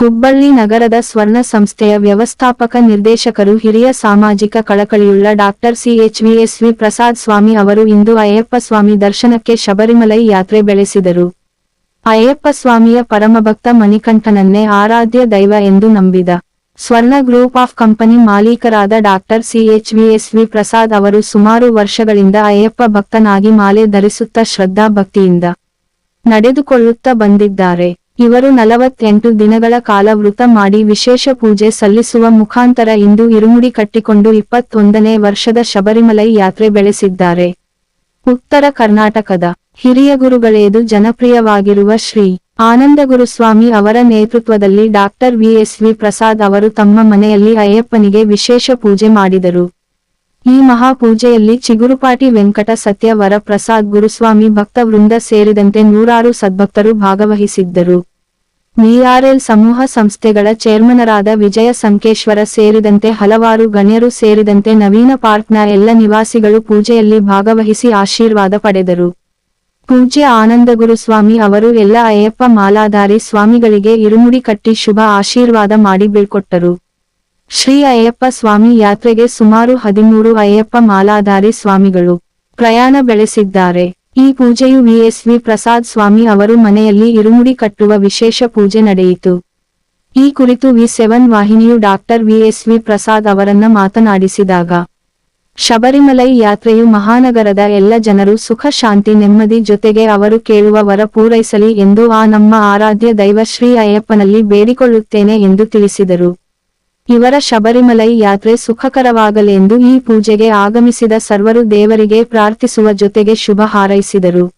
ಹುಬ್ಬಳ್ಳಿ ನಗರದ ಸ್ವರ್ಣ ಸಂಸ್ಥೆಯ ವ್ಯವಸ್ಥಾಪಕ ನಿರ್ದೇಶಕರು ಹಿರಿಯ ಸಾಮಾಜಿಕ ಕಳಕಳಿಯುಳ್ಳ ಡಾಕ್ಟರ್ ಸಿಎಚ್ವಿಎಸ್ವಿ ಪ್ರಸಾದ್ ಸ್ವಾಮಿ ಅವರು ಇಂದು ಅಯ್ಯಪ್ಪ ಸ್ವಾಮಿ ದರ್ಶನಕ್ಕೆ ಶಬರಿಮಲೈ ಯಾತ್ರೆ ಬೆಳೆಸಿದರು. ಅಯ್ಯಪ್ಪ ಸ್ವಾಮಿಯ ಪರಮಭಕ್ತ ಮಣಿಕಂಠನನ್ನೇ ಆರಾಧ್ಯ ದೈವ ಎಂದು ನಂಬಿದ. ಸ್ವರ್ಣ ಗ್ರೂಪ್ ಆಫ್ ಕಂಪನಿ ಮಾಲೀಕರಾದ ಡಾಕ್ಟರ್ ಸಿಎಚ್ವಿಎಸ್ವಿ ಪ್ರಸಾದ್ ಅವರು ಸುಮಾರು ವರ್ಷಗಳಿಂದ ಅಯ್ಯಪ್ಪ ಭಕ್ತನಾಗಿ ಮಾಲೆ ಧರಿಸುತ್ತಾ ಶ್ರದ್ಧಾ ಭಕ್ತಿಯಿಂದ ನಡೆದುಕೊಳ್ಳುತ್ತಾ ಬಂದಿದ್ದಾರೆ. ಇವರು ನಲವತ್ತೆಂಟು ದಿನಗಳ ಕಾಲ ವೃತ ಮಾಡಿ ವಿಶೇಷ ಪೂಜೆ ಸಲ್ಲಿಸುವ ಮುಖಾಂತರ ಇಂದು ಇರುಮುಡಿ ಕಟ್ಟಿಕೊಂಡು ಇಪ್ಪತ್ತೊಂದನೇ ವರ್ಷದ ಶಬರಿಮಲೈ ಯಾತ್ರೆ ಬೆಳೆಸಿದ್ದಾರೆ. ಉತ್ತರ ಕರ್ನಾಟಕದ ಹಿರಿಯ ಗುರುಗಳೇದು ಜನಪ್ರಿಯವಾಗಿರುವ ಶ್ರೀ ಆನಂದ ಗುರುಸ್ವಾಮಿ ಅವರ ನೇತೃತ್ವದಲ್ಲಿ ಡಾಕ್ಟರ್ ವಿಎಸ್ವಿ ಪ್ರಸಾದ್ ಅವರು ತಮ್ಮ ಮನೆಯಲ್ಲಿ ಅಯ್ಯಪ್ಪನಿಗೆ ವಿಶೇಷ ಪೂಜೆ ಮಾಡಿದರು. ಈ ಮಹಾಪೂಜೆಯಲ್ಲಿ ಚಿಗುರುಪಾಟಿ ವೆಂಕಟ ಸತ್ಯ ವರ ಪ್ರಸಾದ್ ಗುರುಸ್ವಾಮಿ ಭಕ್ತ ವೃಂದ ಸೇರಿದಂತೆ ನೂರಾರು ಸದ್ಭಕ್ತರು ಭಾಗವಹಿಸಿದ್ದರು. ವಿಆರ್ಎಲ್ ಸಮೂಹ ಸಂಸ್ಥೆಗಳ ಚೇರ್ಮನರಾದ ವಿಜಯ ಸಂಕೇಶ್ವರ ಸೇರಿದಂತೆ ಹಲವಾರು ಗಣ್ಯರು ಸೇರಿದಂತೆ ನವೀನ ಪಾರ್ಕ್ನ ಎಲ್ಲ ನಿವಾಸಿಗಳು ಪೂಜೆಯಲ್ಲಿ ಭಾಗವಹಿಸಿ ಆಶೀರ್ವಾದ ಪಡೆದರು. ಪೂಜ್ಯ ಆನಂದಗುರು ಸ್ವಾಮಿ ಅವರು ಎಲ್ಲ ಅಯ್ಯಪ್ಪ ಮಾಲಾಧಾರಿ ಸ್ವಾಮಿಗಳಿಗೆ ಇರುಮುಡಿ ಕಟ್ಟಿ ಶುಭ ಆಶೀರ್ವಾದ ಮಾಡಿ ಬೀಳ್ಕೊಟ್ಟರು. ಶ್ರೀ ಅಯ್ಯಪ್ಪ ಸ್ವಾಮಿ ಯಾತ್ರೆಗೆ ಸುಮಾರು ಹದಿಮೂರು ಅಯ್ಯಪ್ಪ ಮಾಲಾಧಾರಿ ಸ್ವಾಮಿಗಳು ಪ್ರಯಾಣ ಬೆಳೆಸಿದ್ದಾರೆ. ಈ ಪೂಜೆಯು ವಿಎಸ್ವಿ ಪ್ರಸಾದ್ ಸ್ವಾಮಿ ಅವರು ಮನೆಯಲ್ಲಿ ಇರುಮುಡಿ ಕಟ್ಟುವ ವಿಶೇಷ ಪೂಜೆ ನಡೆಯಿತು. ಈ ಕುರಿತು ವಿ. ಸೆವೆನ್ ವಾಹಿನಿಯು ಡಾಕ್ಟರ್ ವಿಎಸ್ವಿ ಪ್ರಸಾದ್ ಅವರನ್ನ ಮಾತನಾಡಿಸಿದಾಗ, ಶಬರಿಮಲೈ ಯಾತ್ರೆಯು ಮಹಾನಗರದ ಎಲ್ಲ ಜನರು ಸುಖ, ಶಾಂತಿ, ನೆಮ್ಮದಿ ಜೊತೆಗೆ ಅವರು ಕೇಳುವ ವರ ಪೂರೈಸಲಿ ಎಂದು ಆ ನಮ್ಮ ಆರಾಧ್ಯ ದೈವ ಶ್ರೀ ಅಯ್ಯಪ್ಪನಲ್ಲಿ ಬೇಡಿಕೊಳ್ಳುತ್ತೇನೆ ಎಂದು ತಿಳಿಸಿದರು. ಇವರ ಶಬರಿಮಲೈ ಯಾತ್ರೆ ಸುಖಕರವಾಗಲೆಂದು ಈ ಪೂಜೆಗೆ ಆಗಮಿಸಿದ ಸರ್ವರು ದೇವರಿಗೆ ಪ್ರಾರ್ಥಿಸುವ ಜೊತೆಗೆ ಶುಭ ಹಾರೈಸಿದರು.